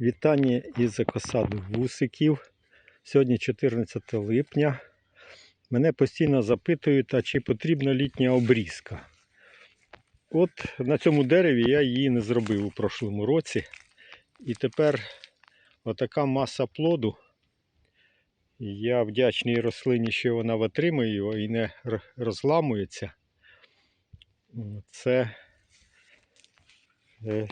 Вітання із екосаду вусиків. Сьогодні 14 липня. Мене постійно запитують, а чи потрібна літня обрізка. От на цьому дереві я її не зробив у прошлому році. І тепер отака маса плоду. Я вдячний рослині, що вона витримує його і не розламується. Це е,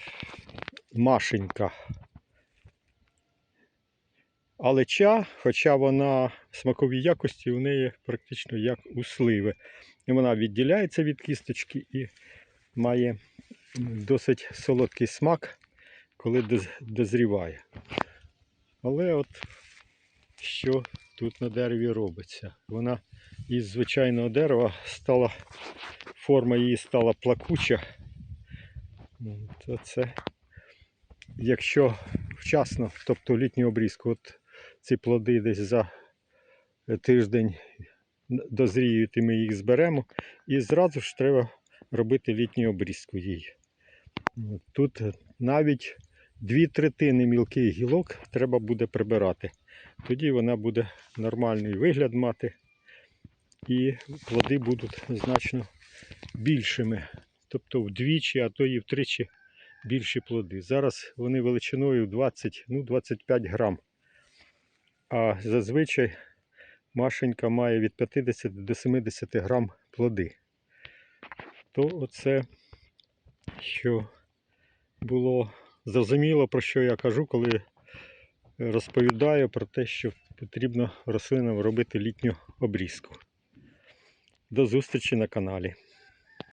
Машенька. Алеча, хоча вона смакові якості у неї практично як у сливи. І вона відділяється від кісточки і має досить солодкий смак, коли дозріває. Але от що тут на дереві робиться? Вона із звичайного дерева стала, форма її стала плакуча. То це, якщо вчасно, тобто літню обрізку, от ці плоди десь за тиждень дозріють і ми їх зберемо. І зразу ж треба робити літню обрізку їй. Тут навіть дві третини мілких гілок треба буде прибирати. Тоді вона буде нормальний вигляд мати. І плоди будуть значно більшими. Тобто вдвічі, а то і втричі більші плоди. Зараз вони величиною 20, ну 25 грам. А зазвичай Машенька має від 50 до 70 грам плоди. То оце, що було зрозуміло, про що я кажу, коли розповідаю про те, що потрібно рослинам робити літню обрізку. До зустрічі на каналі.